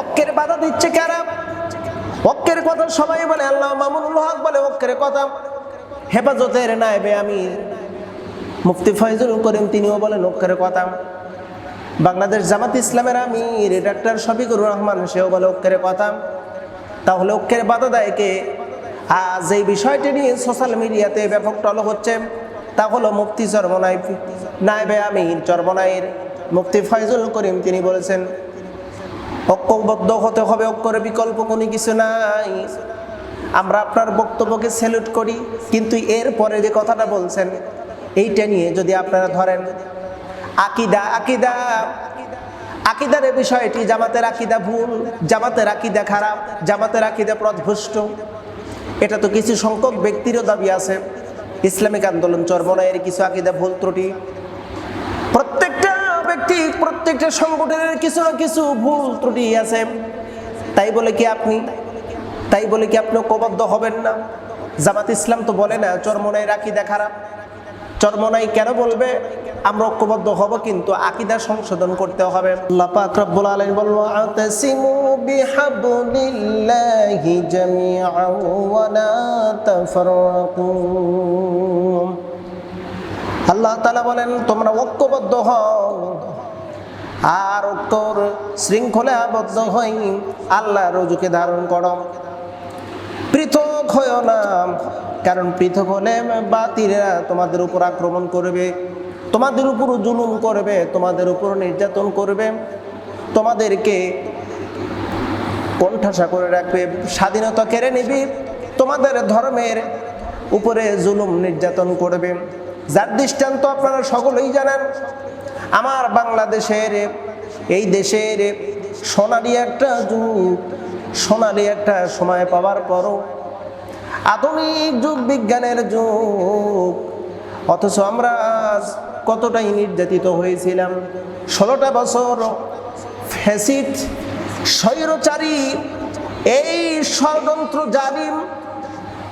অক্কের বাধা দিচ্ছে কারা? অক্কের কথা সবাই বলে, আল্লাহ মামুনুল হক বলে অক্কের কথা। হেফাজতের নাইবে আমি মুফতি ফয়জুল করিম তিনিও বলেন অক্কের কথা। বাংলাদেশ জামাত ইসলামের আমি ডাক্তার শফিকুর রহমান, সেও বলে অক্ষের কথা। তাহলে অক্ষের বাধা দেয় কে? আজ এই বিষয়টি নিয়ে সোশ্যাল মিডিয়াতে ব্যাপক টল হচ্ছে। তা হলো মুফতি চরমনাই নাইবে আমি চরমনাইয়ের। মুফতি ফয়জুল করিম তিনি বলেছেন ঐক্যবদ্ধ হতে হবে অক্ষরের বিকল্প কোনো কিছু নাই। আমরা আপনার বক্তব্যকে স্যালুট করি, কিন্তু এর পরে যে কথাটা বলছেন, এইটা নিয়ে যদি আপনারা ধরেন, আকিদা আকিদা। আকিদার এই বিষয়টি, জামাতের আকিদা ভুল, জামাতের আকিদা খারাপ, জামাতের আকিদা প্রদভুষ্ট এটা তো কিছু সংখ্যক ব্যক্তিরও দাবি আছে। ইসলামিক আন্দোলন চরমনায়ের কিছু আকিদা ভুল ত্রুটি প্রত্যেকটা সংগঠনের কিছু না কিছু ভুল ত্রুটি আছে। তাই বলে কি আপনি? তাই বলে কি আপনি ঐক্যবদ্ধ হবেন না? জামাত ইসলাম তো বলে না চরমনাই আকিদা খারাপ। চরমনাই কেন বলবে? আমরা ঐক্যবদ্ধ হব কিন্তু আকিদা সংশোধন করতে হবে। আল্লাহ পাক রব্বুল আলামিন বলল আতাসিমু বিহাবলিল্লাহি জামিআন ওয়া লা তাফাররাকু আল্লাহ তাআলা বলেন তোমরা ঐক্যবদ্ধ হও। আর ঐক্যর শৃঙ্খলে আবদ্ধ হই, আল্লাহ রজুকে ধারণ করো। পৃথক হয় না, কারণ পৃথক হলে বাতিরা তোমাদের উপর আক্রমণ করবে, তোমাদের উপর জুলুম করবে, তোমাদের উপর নির্যাতন করবে, তোমাদেরকে কণ্ঠাসা করে রাখবে, স্বাধীনতা কেড়ে নিবি, তোমাদের ধর্মের উপরে জুলুম নির্যাতন করবে। যার দৃষ্টান্ত আপনারা সকলেই জানেন আমার বাংলাদেশের এই দেশের সোনালি একটা যুগ, সোনালি একটা সময় পাওয়ার পরও আধুনিক যুগ, বিজ্ঞানের যুগ। অথচ আমরা আজ কতটাই নির্যাতিত হয়েছিলাম। ষোলোটা বছর ফ্যাসিড স্বৈরচারী, এই ষড়যন্ত্র জালিম,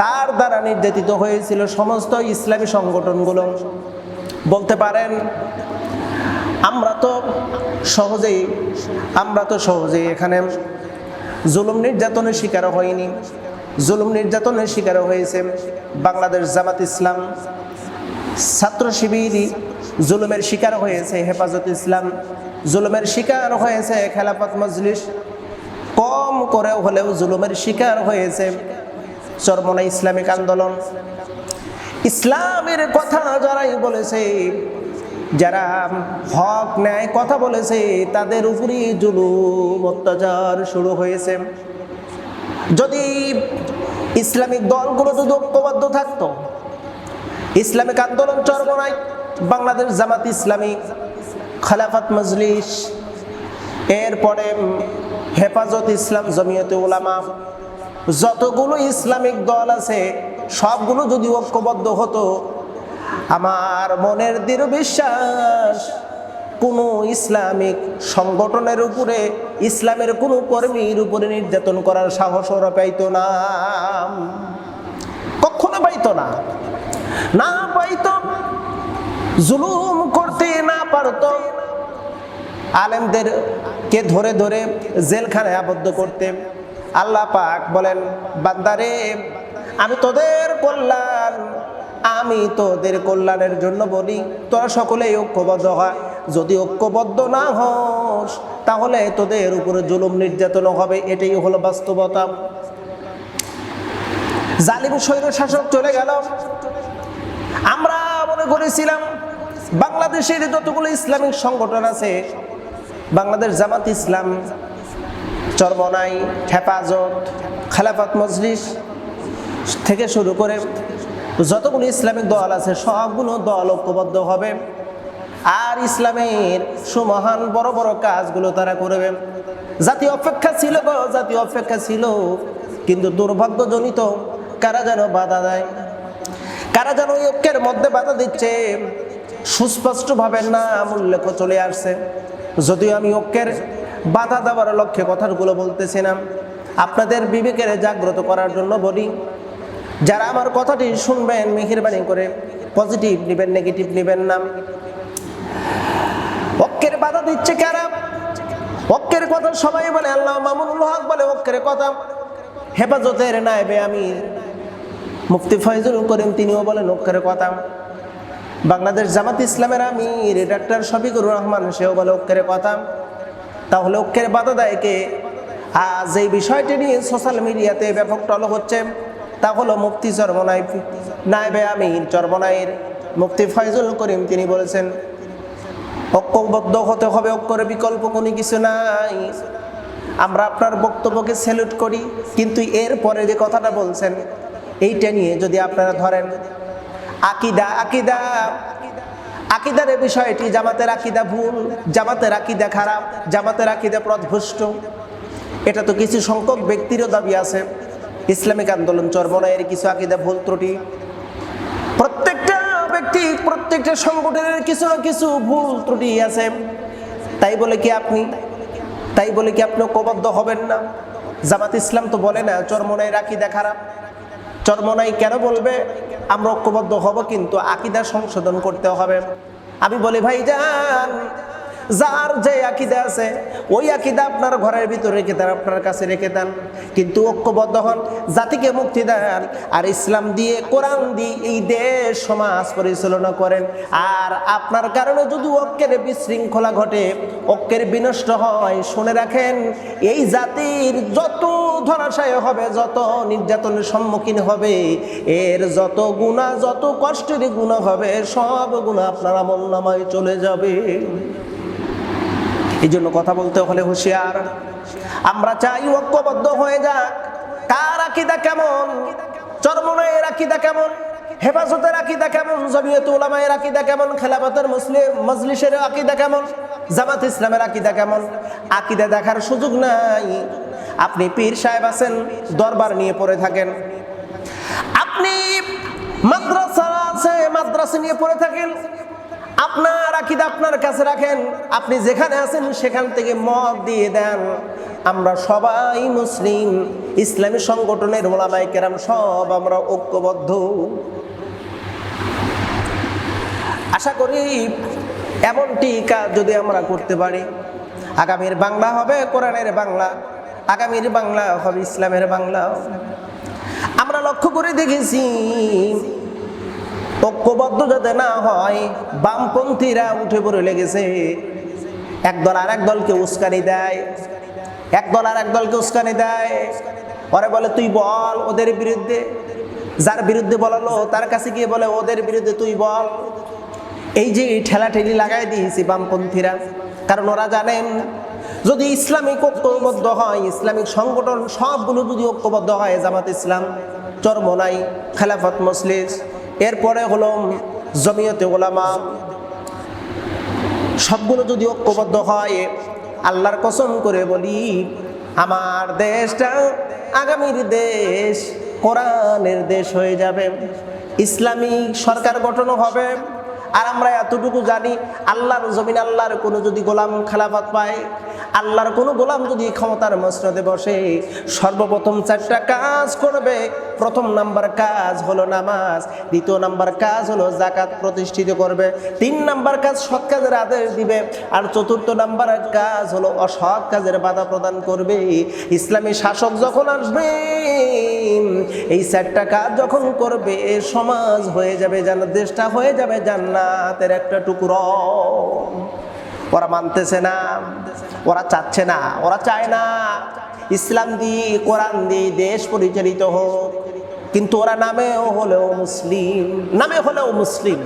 তার দ্বারা নির্যাতিত হয়েছিল সমস্ত ইসলামী সংগঠনগুলো। বলতে পারেন আমরা তো সহজেই, আমরা তো সহজেই এখানে জুলুম নির্যাতনের শিকার হয়নি। জুলুম নির্যাতনের শিকার হয়েছে বাংলাদেশ জামাত ইসলাম। ছাত্র শিবির জুলুমের শিকার হয়েছে হেফাজত ইসলাম। জুলুমের শিকার হয়েছে খেলাফত মজলিস। কম করেও হলেও জুলুমের শিকার হয়েছে চরমনা ইসলামিক আন্দোলন। ইসলামের কথা যারাই বলেছে যারা হক, ন্যায় কথা বলেছে, তাদের উপরই জুলুম, অত্যাচার শুরু হয়েছে। যদি ইসলামিক দলগুলো যদি ঐক্যবদ্ধ থাকতো, ইসলামিক আন্দোলন চরমনায় বাংলাদেশ জামাত ইসলামী, খালাফাত মজলিস, এরপরে হেফাজত ইসলাম, জমিয়তে ওলামা যতগুলো ইসলামিক দল আছে, সবগুলো যদি ঐক্যবদ্ধ হতো আমার মনের দৃঢ় বিশ্বাস, কোনো ইসলামিক সংগঠনের উপরে, ইসলামের কোনো কর্মীর উপরে নির্যাতন করার সাহস ওরা পাইত না। কখনো পাইতো না। না পাইত, জুলুম করতে না পারতো। আলেমদেরকে ধরে ধরে জেলখানায় আবদ্ধ করতে। আল্লাহ পাক বলেন, বান্দারে, আমি তোদের কল্যাণ আমি তোদের কল্যাণের জন্য বলি, তোরা সকলেই ঐক্যবদ্ধ হয়। যদি ঐক্যবদ্ধ না হস, তাহলে তোদের উপরে জুলুম নির্যাতন হবে। এটাই হলো বাস্তবতা। জালিম স্বৈর শাসক চলে গেল। আমরা মনে করেছিলাম, বাংলাদেশের যতগুলো ইসলামিক সংগঠন আছে, বাংলাদেশ জামাত ইসলাম, চরমনাই, হেফাজত, খেলাফত মজলিস থেকে শুরু করে যতগুলো ইসলামিক দল আছে, সবগুলো দল ঐক্যবদ্ধ হবে। আর ইসলামের সুমহান বড় বড় কাজগুলো তারা করবে। জাতি অপেক্ষা ছিল গো, জাতি অপেক্ষা ছিল, কিন্তু দুর্ভাগ্যজনিত কারা যেন বাধা দেয়? কারা যেন ঐক্যের মধ্যে বাধা দিচ্ছে? সুস্পষ্টভাবে নাম উল্লেখ চলে আসছে। যদিও আমি ঐক্যের বাধা দেওয়ার লক্ষ্যে কথাগুলো বলতেছিলাম, আপনাদের বিবেকের জাগ্রত করার জন্য বলি যারা আমার কথাটি শুনবেন, মেহেরবানি করে পজিটিভ নেবেন নেগেটিভ নেবেন না। ঐক্যের বাধা দিচ্ছে কারা? অক্কের কথা সবাই বলে, আল্লাহ মামুনুল হক বলে অক্কের কথা। হেফাজতের নাইবে আমি মুফতি ফয়জুল করিম তিনিও বলেন অক্কের কথা। বাংলাদেশ জামাত ইসলামের আমির, ডাক্তার শফিকুর রহমান, সেও বলে অক্ষের কথা। তাহলে অক্ষের বাধা দেয় কে? আজ এই বিষয়টি নিয়ে সোশ্যাল মিডিয়াতে ব্যাপক টল হচ্ছে। তা হলো মুফতি চরমনাই। নাইবে আমি চরমনাইয়ের মুফতি ফয়জুল করিম, তিনি বলেছেন, ঐক্যবদ্ধ হতে হবে, ঐক্যের বিকল্প কোনো কিছু নাই। আমরা আপনার বক্তব্যকে স্যালুট করি, কিন্তু এর পরে যে কথাটা বলছেন, এইটা নিয়ে যদি আপনারা ধরেন, আকিদা আকিদা, আকিদার এই বিষয়টি জামাতের আকিদা ভুল, জামাতের আকিদা খারাপ, জামাতের আকিদা পথভ্রষ্ট এটা তো কিছু সংখ্যক ব্যক্তিরও দাবি আছে। ইসলামিক আন্দোলন চর্বনায়ের কিছু আকিদা ভুল ত্রুটি। প্রত্যেকটা ব্যক্তি, প্রত্যেকটা সংগঠনের কিছু না কিছু ভুল ত্রুটি আছে। তাই বলে কি আপনি? তাই বলে কি আপনি ঐক্যবদ্ধ হবেন না? জামাত ইসলাম তো বলে না চরমনায় আকিদা খারাপ। চরমনাই কেন বলবে? আমরা ঐক্যবদ্ধ হব কিন্তু আকিদা সংশোধন করতে হবে। আমি বলি ভাই যান যার যে আকিদা আছে, ওই আকিদা আপনার ঘরের ভিতরে রেখে দেন, আপনার কাছে রেখে দেন। কিন্তু ঐক্যবদ্ধ হন, জাতিকে মুক্তি দেন। আর ইসলাম দিয়ে, কোরআন দিয়ে এই দেশ, সমাজ পরিচালনা করেন। আর আপনার কারণে যদি ঐক্যের বিশৃঙ্খলা ঘটে, ঐক্যের বিনষ্ট হয়, শুনে রাখেন, এই জাতির যত ধরাশায় হবে, যত নির্যাতনের সম্মুখীন হবে, এর যত গুণা যত কষ্টের গুণা হবে, সব গুণা আপনার আমল নামায় চলে যাবে। এই জন্য কথা বলতে হলে হুঁশিয়ার। আমরা চাই ঐক্যবদ্ধ হয়ে যাক। কার আকিদা কেমন? চরমনায়ের আকিদা কেমন? হেফাজতের আকিদা কেমন? জমিয়ত উলামায়ের আকিদা কেমন? খেলাফতের মুসলিম মজলিসের আকিদা কেমন? জামাত ইসলামের আকিদা কেমন? আকিদা দেখার সুযোগ নাই। আপনি পীর সাহেব আছেন, দরবার নিয়ে পড়ে থাকেন। আপনি মাদ্রাসা আছে, মাদ্রাসা নিয়ে পড়ে থাকেন। আপনার আকিদা আপনার কাছে রাখেন। আপনি যেখানে আছেন সেখান থেকে মত দিয়ে দেন। আমরা সবাই মুসলিম। ইসলামী সংগঠনের ওলামাই কেরাম সব আমরা ঐক্যবদ্ধ। আশা করি এমনটি কাজ যদি আমরা করতে পারি। আগামীর বাংলা হবে কোরআনের বাংলা। আগামীর বাংলা হবে ইসলামের বাংলা। আমরা লক্ষ্য করে দেখেছি ঐক্যবদ্ধ যাতে না হয়, বামপন্থীরা উঠে পড়ে লেগেছে। একদল আর এক দলকে উস্কানি দেয় একদল আর এক দলকে উস্কানি দেয়। পরে বলে, তুই বল ওদের বিরুদ্ধে। যার বিরুদ্ধে বলালো, তার কাছে গিয়ে বলে, ওদের বিরুদ্ধে তুই বল। এই যে ঠেলা ঠেলি লাগাই দিয়েছি বামপন্থীরা, কারণ ওরা জানেন, যদি ইসলামিক ঐক্যবদ্ধ হয়, ইসলামিক সংগঠন সবগুলো যদি ঐক্যবদ্ধ হয়, জামাত ইসলাম চরমনাই খেলাফত মসলিস এরপরে হলো জমিয়তে ওলামা। সবগুলো যদি ঐক্যবদ্ধ হয়, আল্লাহর কসম করে বলি, আমার দেশটা আগামীর দেশ, কোরআনের দেশ হয়ে যাবে। ইসলামিক সরকার গঠন হবে। আর আমরা এতটুকু জানি, আল্লাহর জমিন, আল্লাহর কোনো যদি গোলাম খেলাফত পায় আল্লাহর কোনো গোলাম যদি ক্ষমতার মসনদে বসে, সর্বপ্রথম চারটা কাজ করবে। প্রথম নাম্বার কাজ হলো নামাজ, দ্বিতীয় নাম্বার কাজ হলো জাকাত প্রতিষ্ঠিত করবে। তিন নাম্বার কাজ সৎ কাজের আদেশ দিবে। আর চতুর্থ নাম্বার কাজ হলো অসৎ কাজের বাধা প্রদান করবে। ইসলামী শাসক যখন আসবে, এই চারটা কাজ যখন করবে, সমাজ হয়ে যাবে জান দেশটা হয়ে যাবে জান্নাতের একটা টুকরো। ওরা মানতেছে না, ওরা চাচ্ছে না, ওরা চায় না। ইসলাম দিয়ে, কোরআন দিয়ে দেশ পরিচালিত হোক। কিন্তু ওরা নামেও হলেও মুসলিম, নামে হলেও মুসলিম।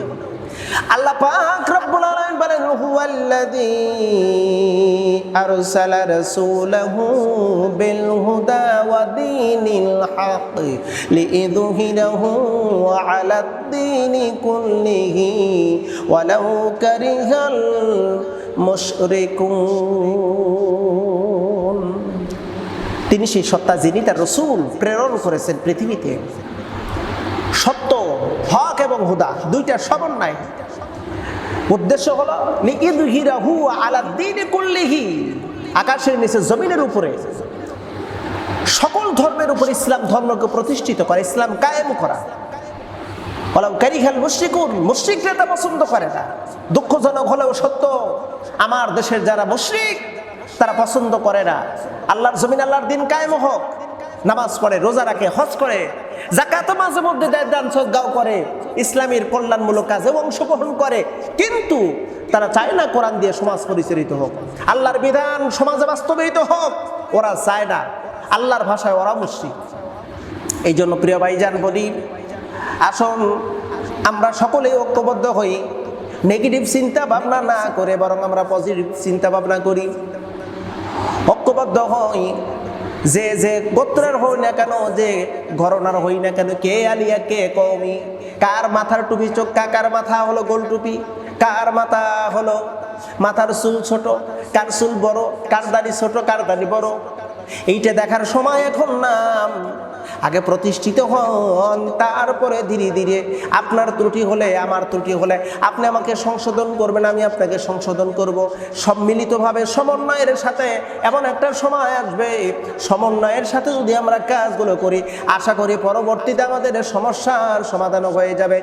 আল্লাহ পাক রব্বুল আলামিন মুশরিকুন। তিনি সেই সত্তা যিনি, তার রসুল প্রেরণ করেছেন পৃথিবীতে। সত্য, হক এবং হুদা দুইটার সমন্বয়। উদ্দেশ্য হলো, লিইদহিরাহু আলা দ্বীনি কুল্লিহি, আকাশের নিচে জমিনের উপরে। সকল ধর্মের উপর ইসলাম ধর্মকে প্রতিষ্ঠিত করা, ইসলাম কায়েম করা। কারিখাল মুশ্রিকুন, মুশ্রিকরা তা পছন্দ করে না। দুঃখজনক হলেও সত্য, আমার দেশের যারা মুশ্রিক, তারা পছন্দ করে না। আল্লাহর জমিন আল্লাহর দিন কায়েম হোক, নামাজ পড়ে, রোজা রাখে, হজ করে জাকাত মাঝে মধ্যে দেয় দান সদ্গাও করে, ইসলামের কল্যাণমূলক কাজে অংশগ্রহণ করে, কিন্তু তারা চায় না কোরআন দিয়ে সমাজ পরিচালিত হোক। আল্লাহর বিধান সমাজে বাস্তবায়িত হোক, ওরা চায় না। আল্লাহর ভাষায় ওরা মুশ্রিক। এই জন্য প্রিয় ভাইজান বলি আসুন, আমরা সকলেই ঐক্যবদ্ধ হই। নেগেটিভ চিন্তা ভাবনা না করে বরং আমরা পজিটিভ চিন্তা ভাবনা করি। ঐক্যবদ্ধ হই। যে যে গোত্রের হই না কেন, যে ঘরনার হই না কেন, কে আলিয়া, কে কমি কার মাথার টুপি চোখ কার মাথা হলো গোল টুপি? কার মাথা হলো মাথার চুল ছোট? কার চুল বড়? কার দাড়ি ছোট? কার দাড়ি বড়? এইটা দেখার সময় এখন নাম। আগে প্রতিষ্ঠিত হন, তারপরে ধীরে ধীরে আপনার ত্রুটি হলে, আমার ত্রুটি হলে আপনি আমাকে সংশোধন করবেন, আমি আপনাকে সংশোধন করব। সম্মিলিতভাবে সমন্বয়ের সাথে এমন একটা সময় আসবে। সমন্বয়ের সাথে যদি আমরা কাজগুলো করি, আশা করি পরবর্তীতে আমাদের সমস্যার সমাধানও হয়ে যাবে।